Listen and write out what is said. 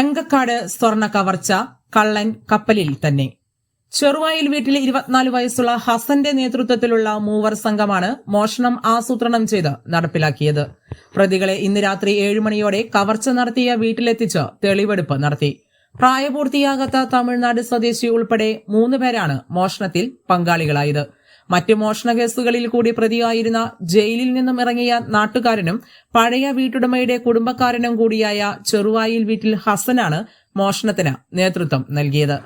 എങ്കക്കാട് സ്വർണ കവർച്ച കള്ളൻ കപ്പലിൽ തന്നെ. ചെറുവായിൽ വീട്ടിൽ ഇരുപത്തിനാല് വയസ്സുള്ള ഹസന്റെ നേതൃത്വത്തിലുള്ള മൂവർ സംഘമാണ് മോഷണം ആസൂത്രണം ചെയ്ത് നടപ്പിലാക്കിയത്. പ്രതികളെ ഇന്ന് രാത്രി ഏഴുമണിയോടെ കവർച്ച നടത്തിയ വീട്ടിലെത്തിച്ച് തെളിവെടുപ്പ് നടത്തി. പ്രായപൂർത്തിയാകാത്ത തമിഴ്നാട് സ്വദേശി ഉൾപ്പെടെ മൂന്ന് പേരാണ് മോഷണത്തിൽ പങ്കാളികളായത്. മറ്റ് മോഷണ കേസുകളിൽ കൂടി പ്രതിയായിരുന്ന ജയിലിൽ നിന്നും ഇറങ്ങിയ നാട്ടുകാരനും പഴയ വീട്ടുടമയുടെ കുടുംബക്കാരനും കൂടിയായ ചെറുവായിൽ വീട്ടിൽ ഹസനാണ് മോഷണത്തിന് നേതൃത്വം നൽകിയത്.